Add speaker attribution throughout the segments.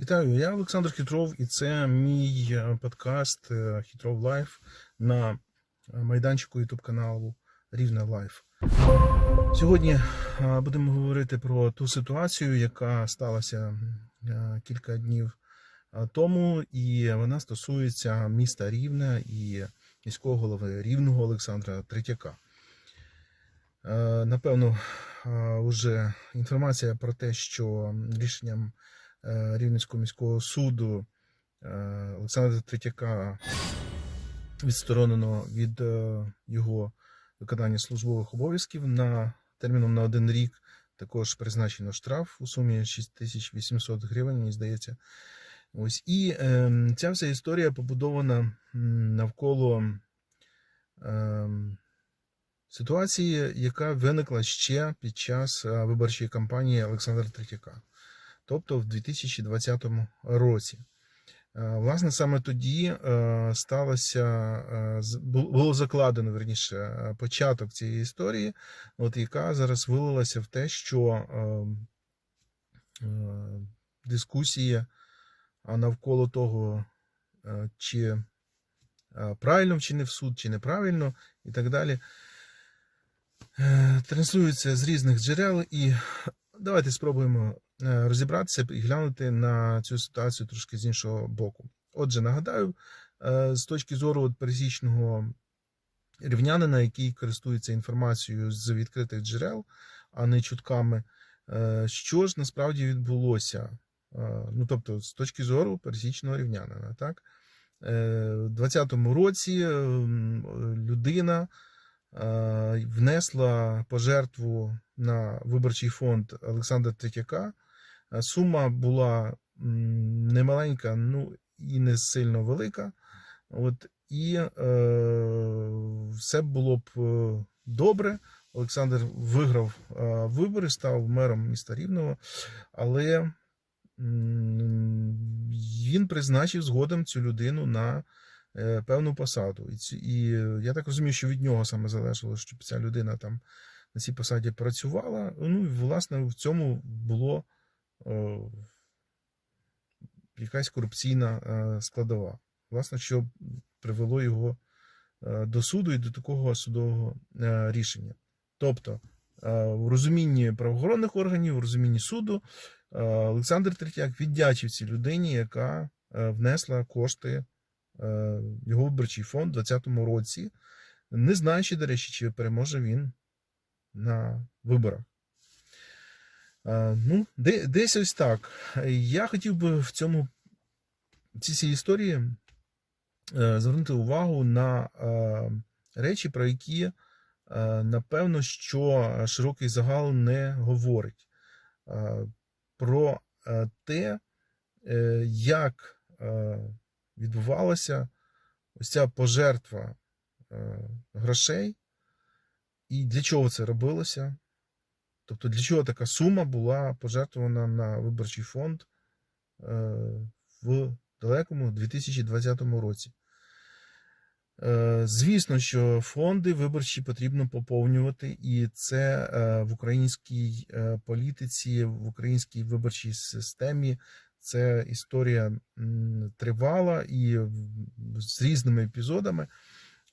Speaker 1: Вітаю, я Олександр Хитров, і це мій е, подкаст е, Хитров Лайф на е, майданчику YouTube каналу Рівне Лайф. Сьогодні будемо говорити про ту ситуацію, яка сталася кілька днів тому, і вона стосується міста Рівне і міського голови Рівного Олександра Третяка. Напевно, вже інформація про те, що рішенням Рівненського міського суду е, Олександра Третяка відсторонено від е, його виконання службових обов'язків на терміном на один рік. Також призначено штраф у сумі 6800 гривень, мені здається. Ось і е, ця вся історія побудована навколо е, ситуації, яка виникла ще під час е, виборчої кампанії Олександра Третяка, тобто в 2020 році. Е, Власне, саме тоді е, сталося, е, було закладено верніше початок цієї історії, от яка зараз вилилася в те, що е, е, дискусія навколо того, чи правильно вчинив суд, чи неправильно, і так далі, транслюється з різних джерел. І давайте спробуємо розібратися і глянути на цю ситуацію трошки з іншого боку. Отже, нагадаю, е, з точки зору пересічного рівнянина, який користується інформацією з відкритих джерел, а не чутками, е, що ж насправді відбулося. Е, Ну, тобто, з точки зору пересічного рівнянина, так? Е, В 2020 році е, людина е, внесла пожертву на виборчий фонд Олександра Третяка. Е, Сума була немаленька, ну і не сильно велика. От, і е, все було б е, добре. Олександр виграв е, вибори, став мером міста Рівного, але він призначив згодом цю людину на певну посаду. І, і я так розумію, що від нього саме залежало, щоб ця людина там на цій посаді працювала. Ну і власне в цьому було якась корупційна е, складова. Власне, що привело його е, до суду і до такого судового е, рішення. Тобто, е, в розумінні правоохоронних органів, в розумінні суду, е, Олександр Третяк віддячив цій людині, яка е, внесла кошти е, його виборчий фонд у 2020 році, не знаючи, до речі, чи переможе він на виборах. Е, Ну, де- десь ось так. Я хотів би в цьому цій цій історії е, звернути увагу на е, речі, про які, напевно, що широкий загал не говорить. Про те, як відбувалася ось ця пожертва грошей, і для чого це робилося. Тобто, для чого така сума була пожертвована на виборчий фонд е, в далекому 2020 році. Е, Звісно, що фонди виборчі потрібно поповнювати, і це е, в українській політиці, в українській виборчій системі. Це історія тривала і з різними епізодами.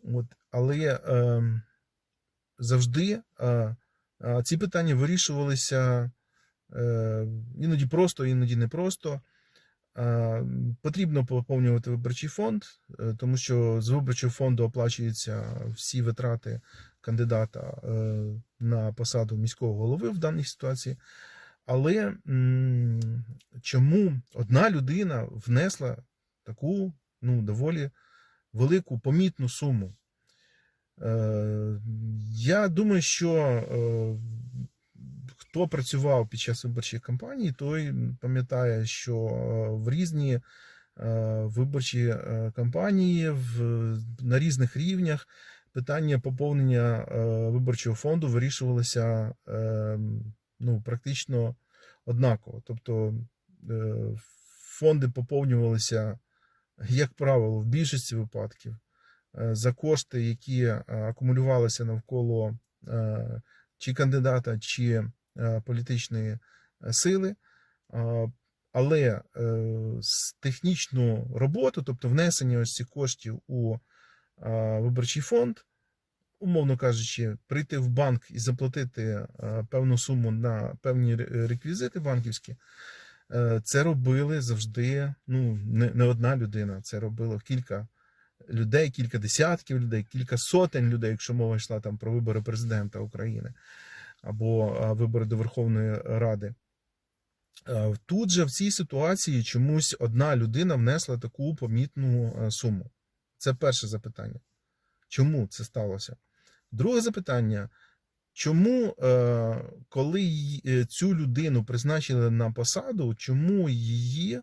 Speaker 1: От, але е, завжди ці питання вирішувалися е, іноді просто, іноді не просто. Е, Потрібно поповнювати виборчий фонд, е, тому що з виборчого фонду оплачуються всі витрати кандидата е, на посаду міського голови в даній ситуації. Але чому одна людина внесла таку ну, доволі велику помітну суму? Е, Я думаю, що е, хто працював під час виборчої кампанії, той пам'ятає, що е, в різні виборчі кампанії в, на різних рівнях питання поповнення виборчого фонду вирішувалося ну, практично однаково. Тобто фонди поповнювалися, як правило, в більшості випадків за кошти, які е, акумулювалися навколо е, чи кандидата, чи е, політичної е, сили. Е, Але е, технічну роботу, тобто внесення ось цих коштів у е, виборчий фонд, умовно кажучи, прийти в банк і заплатити е, певну суму на певні реквізити банківські, е, це робили завжди ну, не одна людина, це робило кілька людей, кілька десятків людей, кілька сотень людей, якщо мова йшла там про вибори президента України або вибори до Верховної Ради. Тут же в цій ситуації чомусь одна людина внесла таку помітну суму. Це перше запитання. Чому це сталося? Друге запитання. Чому, е, коли е, цю людину призначили на посаду, чому її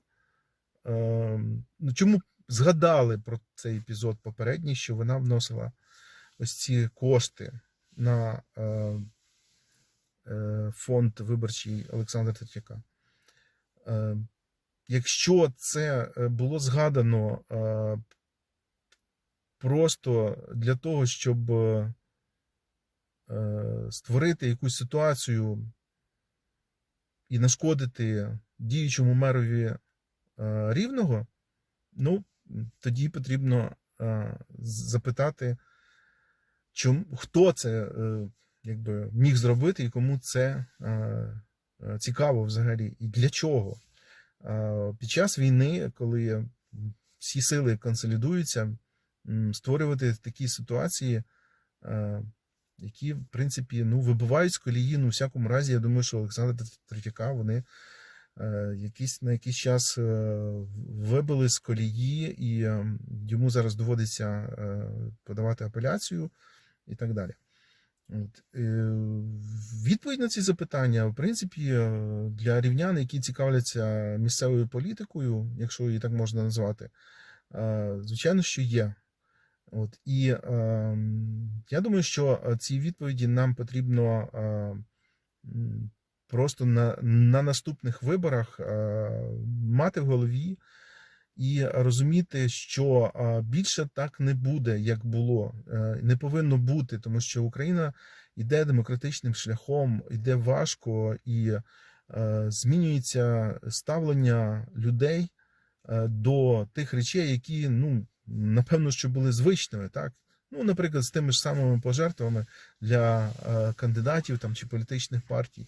Speaker 1: е, ну, чому згадали про цей епізод попередній, що вона вносила ось ці кошти на е, е, фонд виборчий Олександра Третьяка? Е, Якщо це було згадано просто для того, щоб створити якусь ситуацію і нашкодити діючому мерові рівного, ну тоді потрібно е, запитати, чому, хто це е, якби, міг зробити і кому це е, цікаво взагалі, і для чого. Під час війни, коли всі сили консолідуються, створювати такі ситуації, які, в принципі, ну, вибивають з колії. Ну, у всякому разі, я думаю, що Олександра Третьяка вони е, якийсь, на якийсь час е, вибили з колії, і е, йому зараз доводиться е, подавати апеляцію і так далі. От. Відповідь на ці запитання, в принципі, для рівнян, які цікавляться місцевою політикою, якщо її так можна назвати, звичайно, що є. От. І е, я думаю, що ці відповіді нам потрібно просто на, на наступних виборах е, мати в голові і розуміти, що е, більше так не буде, як було, Е, не повинно бути, тому що Україна йде демократичним шляхом, йде важко і змінюється ставлення людей до тих речей, які ну напевно що були звичними, так. Ну, наприклад, з тими ж самими пожертвами для кандидатів там чи політичних партій.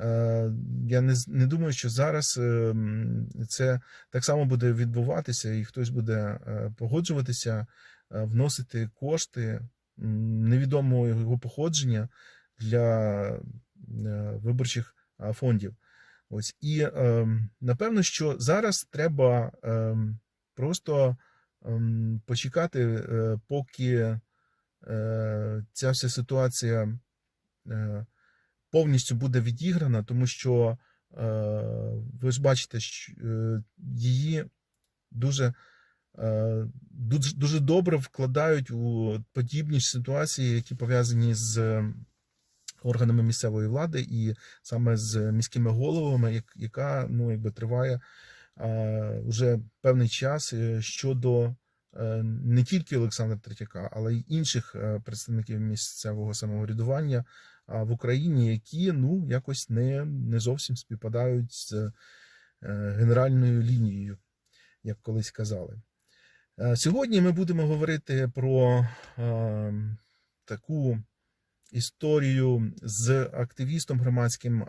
Speaker 1: Е, я не, не думаю, що зараз е, це так само буде відбуватися, і хтось буде е, погоджуватися, вносити кошти невідомого його походження для виборчих фондів. Ось і напевно, що зараз треба просто почекати, поки ця вся ситуація повністю буде відіграна, тому що е, ви ж бачите, що е, її дуже, е, дуже, дуже добре вкладають у подібні ситуації, які пов'язані з органами місцевої влади і саме з міськими головами, як- яка ну, якби триває вже певний час щодо не тільки Олександра Третьяка, але й інших представників місцевого самоврядування в Україні, які ну якось не, не зовсім співпадають з е, генеральною лінією, як колись казали. Е, Сьогодні ми будемо говорити про е, таку історію з активістом громадським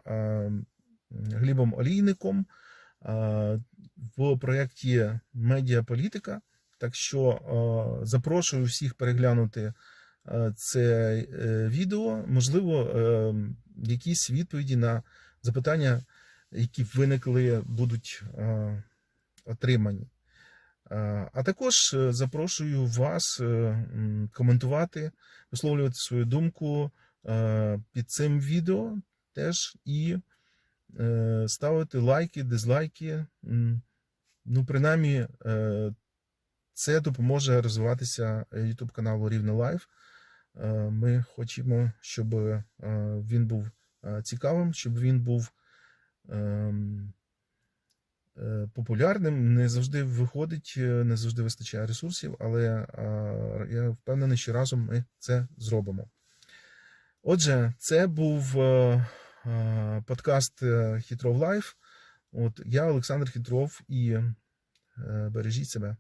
Speaker 1: Глібом Олійником в проєкті Медіаполітика. Так що запрошую всіх переглянути це е, відео. Можливо, е, якісь відповіді на запитання, які виникли, будуть е, отримані. Е, А також е, запрошую вас е, коментувати, висловлювати свою думку е, під цим відео теж і е, ставити лайки, дизлайки. Ну, принаймні, е, це допоможе розвиватися YouTube каналу Рівне Лайф. Е, Ми хочемо, щоб е, він був е, цікавим, щоб він був ем, популярним. Не завжди виходить, не завжди вистачає ресурсів, але я впевнений, що разом ми це зробимо. Отже, це був подкаст Хітров Лайф. От я Олександр Хитров і бережіть себе.